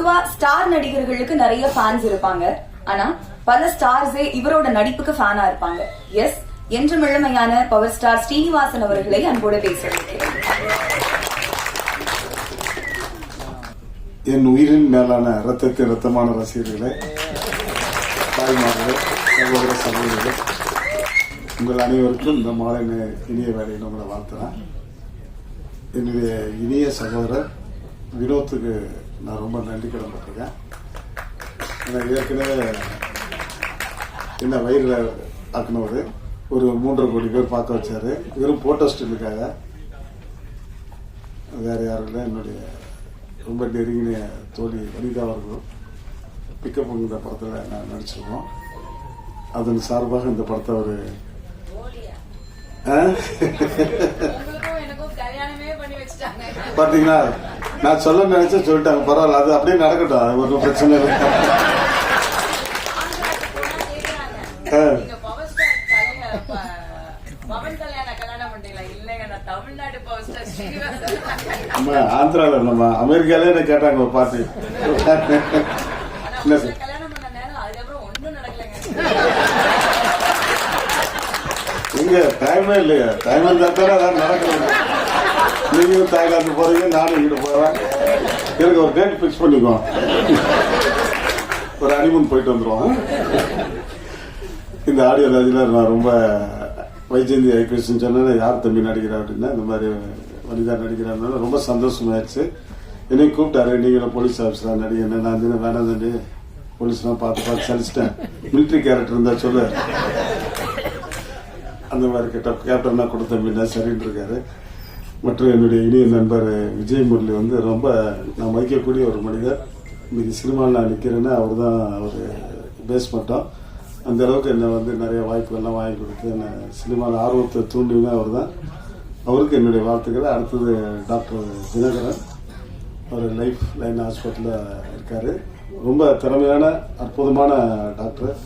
பொதுவா ஸ்டார் நடிகர்களுக்கு நிறைய ஃபேன்ஸ் இருப்பாங்க. ஆனா பல ஸ்டார்ஸே இவரோட நடிப்புக்கு ஃபேனா இருப்பாங்க. எஸ் என்று இளமையான பவர் ஸ்டார் ஸ்ரீனிவாசன் அவர்களை அன்போடு பேசுகிறேன் என் உயிரின் மேலான ரத்தத்தின் ரத்தமான ரசிகர்களே தாய்மார்களே சகோதர உங்கள் அனைவருக்கும் இந்த மாலை இனிய வேலையை உங்களை வாழ்த்துறேன். என்னுடைய இனிய சகோதரர் வினோத்துக்கு நான் ரொம்ப நன்றி கடன்பட்டிருக்கேன் எனக்கு ஏற்கனவே என்ன வயிறில் ஆக்கினவர் ஒரு மூன்றரை கோடி பேர் பார்க்க வச்சாரு. வெறும் போட்டோ ஸ்டில்லுக்காக வேற யாரும் இல்லை என்னுடைய ரொம்ப நெருங்கின தோழி வனிதா அவர்களும் பிக்கப்புங்கிற படத்தில் நான் நடிச்சிருக்கோம். அதன் சார்பாக இந்த படத்தை ஒரு ஆ? நான் சொல்ல நினைச்சா சொல்லிட்டாங்க. பரவாயில்ல அது அப்படியே நடக்கட்டும். அது ஒன்றும் பிரச்சனை இல்லை. நம்ம ஆந்திராவில் நம்ம அமெரிக்காலே என்ன கேட்டாங்க ஒரு பாட்டி. இல்ல சார் எங்க டைமே இல்லையா. டைம் இருந்தா தானே அதான் நடக்கணும். நீங்களும் தாய்லாந்து போறீங்க நானும் இங்கிட்டு போறேன். எனக்கு ஒரு டேட் ஃபிக்ஸ் பண்ணிக்கோ. ஒரு அனிமன் போயிட்டு வந்துடுவோம் இந்த ஆடியோ லாஜில் நான் ரொம்ப வைஜெயந்தி ஐபிஎஸ்ன்னு சொன்னேன் யார் தம்பி நடிக்கிறா அப்படின்னா இந்த மாதிரி வனிதா நடிக்கிறாருனால ரொம்ப சந்தோஷமாயிடுச்சு என்னையும் கூப்பிட்டாரு நீங்களும் போலீஸ் ஆஃபீஸராக நடிகை நான் வந்து வேணாம் தம்பி. போலீஸ்லாம் பார்த்து பார்த்து சலிச்சிட்டேன். மிலிட்ரி கேரக்டர் இருந்தா சொல்லு. அந்த மாதிரி கேட்ட கேப்டன்னா கொடுத்த அப்படின்னா சரின்னு இருக்காரு. மற்றும் என்னுடைய இனிய நண்பர் விஜய் முரளி வந்து ரொம்ப நான் மதிக்கக்கூடிய ஒரு மனிதர். இன்னைக்கு சினிமாவில் நான் நிற்கிறேன்னா அவர் தான் அவர் பேஸ் மட்டும் அந்த அளவுக்கு என்னை வந்து நிறைய வாய்ப்புகள்லாம் வாங்கி கொடுத்து என்னை சினிமாவில் ஆர்வத்தை தூண்டியுமே அவர் தான் அவருக்கு என்னுடைய வாழ்த்துக்கள். அடுத்தது டாக்டர் தினகரன். அவர் லைஃப் லைன் ஹாஸ்பிட்டலில் இருக்கார். ரொம்ப திறமையான அற்புதமான டாக்டர்.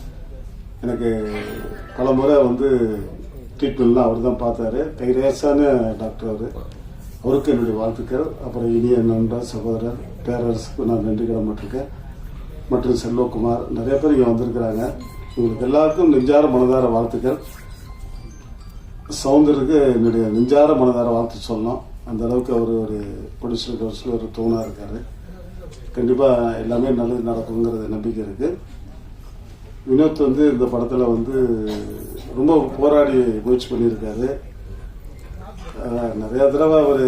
எனக்கு பல முறை வந்து ட்ரீட்மெண்ட்லாம் அவர் தான் பார்த்தாரு. கைரேசான டாக்டர் அவர். அவருக்கு என்னுடைய வாழ்த்துக்கள். அப்புறம் இனிய நண்பர் சகோதரர் பேரரசுக்கு நான் நன்றி கடன்பட்டிருக்கேன் மற்றும் செல்வகுமார் நிறைய பேர் இங்கே வந்திருக்கிறாங்க. இவங்களுக்கு எல்லாருக்கும் நெஞ்சார மனதார வாழ்த்துக்கள். சவுந்தருக்கு என்னுடைய நெஞ்சார மனதார வாழ்த்து சொல்லலாம் அந்த அளவுக்கு அவர் ஒரு ப்ரொடியூசர் கவுன்சில் ஒரு தூணாக இருக்காரு. கண்டிப்பாக எல்லாமே நல்லது நடக்குங்கிறது நம்பிக்கை இருக்குது வினோத் வந்து இந்த படத்தில் வந்து ரொம்ப போராடி முயற்சி பண்ணியிருக்காரு. நிறையா தடவை அவர்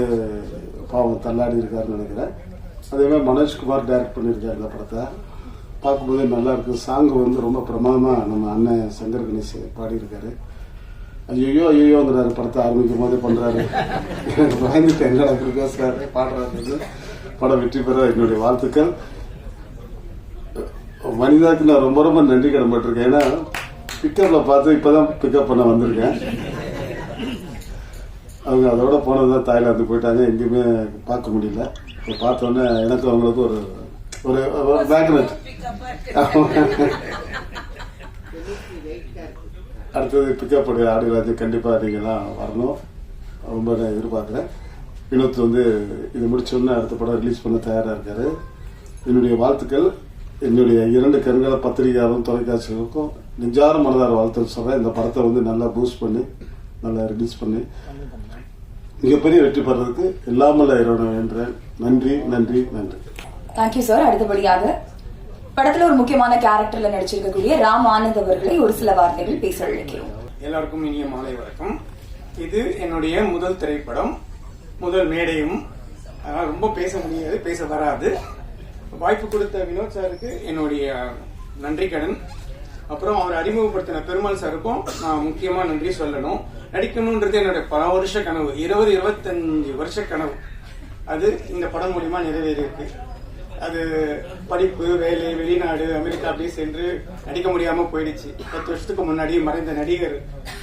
பாவம் தள்ளாடி இருக்காருன்னு நினைக்கிறேன். அதே மாதிரி மனோஜ்குமார் டைரக்ட் பண்ணியிருக்காரு இந்த படத்தை. பார்க்கும்போதே நல்லா இருக்கு. சாங்கு வந்து ரொம்ப பிரமாதமாக நம்ம அண்ணன் சங்கர் கணேஷ் பாடியிருக்காரு. ஐயோ ஐயோங்கிறாரு படத்தை ஆரம்பிக்கும் போதே பண்ணுறாரு எனக்கு பயந்துட்டு என்னடா இப்படி பேசுறாரு பாடுறாரு படம் வெற்றி பெற என்னுடைய வாழ்த்துக்கள். வனிதாக்கு நான் ரொம்ப ரொம்ப நன்றி கடன்பட்டிருக்கேன். ஏன்னா பிக்கப்ல பார்த்து இப்போதான் பிக்கப் பண்ண வந்திருக்கேன். அவங்க அதோட போனதுதான் தாய்லாந்து போயிட்டாங்க. எங்கேயுமே பார்க்க முடியல. இப்போ பார்த்தோன்னே எனக்கு அவங்களுக்கு ஒரு ஒரு ஒரு மேக்னெட் அடுத்தது பிக்கப் பண்ணி ஆடியோ கண்டிப்பாக நீங்கள்லாம் வரணும். ரொம்ப நான் எதிர்பார்க்குறேன். வினோத் வந்து இது முடிச்ச அடுத்த படம் ரிலீஸ் பண்ண தயாராக இருக்காரு. என்னுடைய வாழ்த்துக்கள். என்னுடைய இரண்டு கண்களை பத்திரிகையாளரும் தொலைக்காட்சிகளுக்கும் நெஞ்சார மனதார வாழ்த்துக்கள் சொல்றேன். இந்த படத்தை வந்து நல்லா பூஸ்ட் பண்ணி நல்லா ரிலீஸ் பண்ணி. மிகப்பெரிய வெற்றி பெறதுக்கு எல்லாமல்ல இறைவனை நன்றி நன்றி நன்றி. தேங்க்யூ சார் அடுத்தபடியாக படத்துல ஒரு முக்கியமான கேரக்டர்ல நடிச்சிருக்கக்கூடிய ராம் ஆனந்த் அவர்களை ஒரு சில வார்த்தைகள் பேச அழைக்கிறோம். எல்லாருக்கும் இனிய மாலை வணக்கம். இது என்னுடைய முதல் திரைப்படம். முதல் மேடையும். அதனால ரொம்ப பேச முடியாது பேச வராது. வாய்ப்பு கொடுத்த வினோத் சாருக்கு என்னுடைய நன்றி கடன். அப்புறம் அவர் அறிமுகப்படுத்தின பெருமாள் சாருக்கும் நான் முக்கியமா நன்றி சொல்லணும். நடிக்கணும்ன்றது என்னோட பல வருஷ கனவு. இருபது இருபத்தஞ்சு வருஷ கனவு. அது இந்த படம் மூலியமா நிறைவேறியிருக்கு. அது படிப்பு வேலை வெளிநாடு அமெரிக்கா அப்படி சென்று நடிக்க முடியாம போயிடுச்சு. பத்து வருஷத்துக்கு முன்னாடி மறைந்த நடிகர்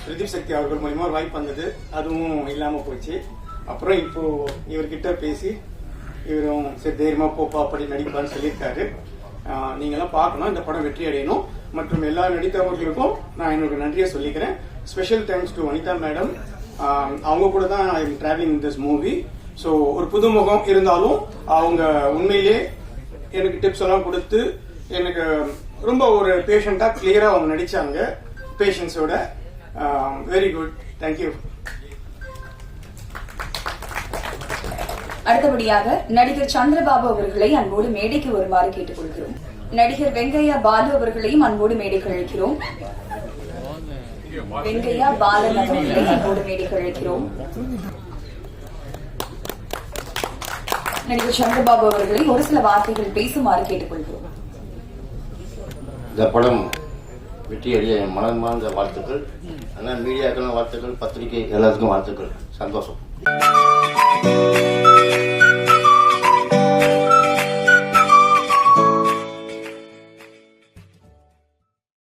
பிரதீப் சக்தி அவர்கள் மூலியமா ஒரு வாய்ப்பு வந்தது. அதுவும் இல்லாம போச்சு. அப்புறம் இப்போ இவர்கிட்ட பேசி இவரும் சரி தைரியமா போப்பா அப்படி நடிப்பான்னு சொல்லியிருக்காரு. ஆஹ் பார்க்கணும் இந்த படம் வெற்றி அடையணும். மற்றும் எல்லா நடித்தவர்களுக்கும் நான் என்னோட நன்றியை சொல்லிக்கிறேன். Special thanks to Vanitha madam. அவங்க கூட தான் I am travelling this movie so ஒரு புதுமுகம் இருந்தாலும் அவங்க உண்மையிலே எனக்கு டிப்ஸ் எல்லாம் கொடுத்து எனக்கு ரொம்ப ஒரு பேஷண்டா கிளியரா அவங்க நடிச்சாங்க. பேஷன்ஸோட வெரி குட் தேங்க்யூ அடுத்தபடியாக நடிகர் சந்திரபாபு அவர்களை அன்போடு மேடைக்கு வருமாறு கேட்டுக்கொள்கிறோம். நடிகர் வெங்கையா பாலு அவர்களையும் அன்போடு மேடைக்கு அழைக்கிறோம். வெங்கையா பாலன் அவர்களையும் அன்போடு மேடைக்கு அழைக்கிறோம். நடிகர் சந்திரபாபு அவர்களை ஒரு சில வார்த்தைகள் பேசுமாறு கேட்டுக்கொள்கிறோம். இந்த படம் வெற்றி அடைய மனமார்ந்த வாழ்த்துக்கள் ஆனால் மீடியாக்களும் வாழ்த்துக்கள் பத்திரிகை எல்லாத்துக்கும் வாழ்த்துக்கள். சந்தோஷம்.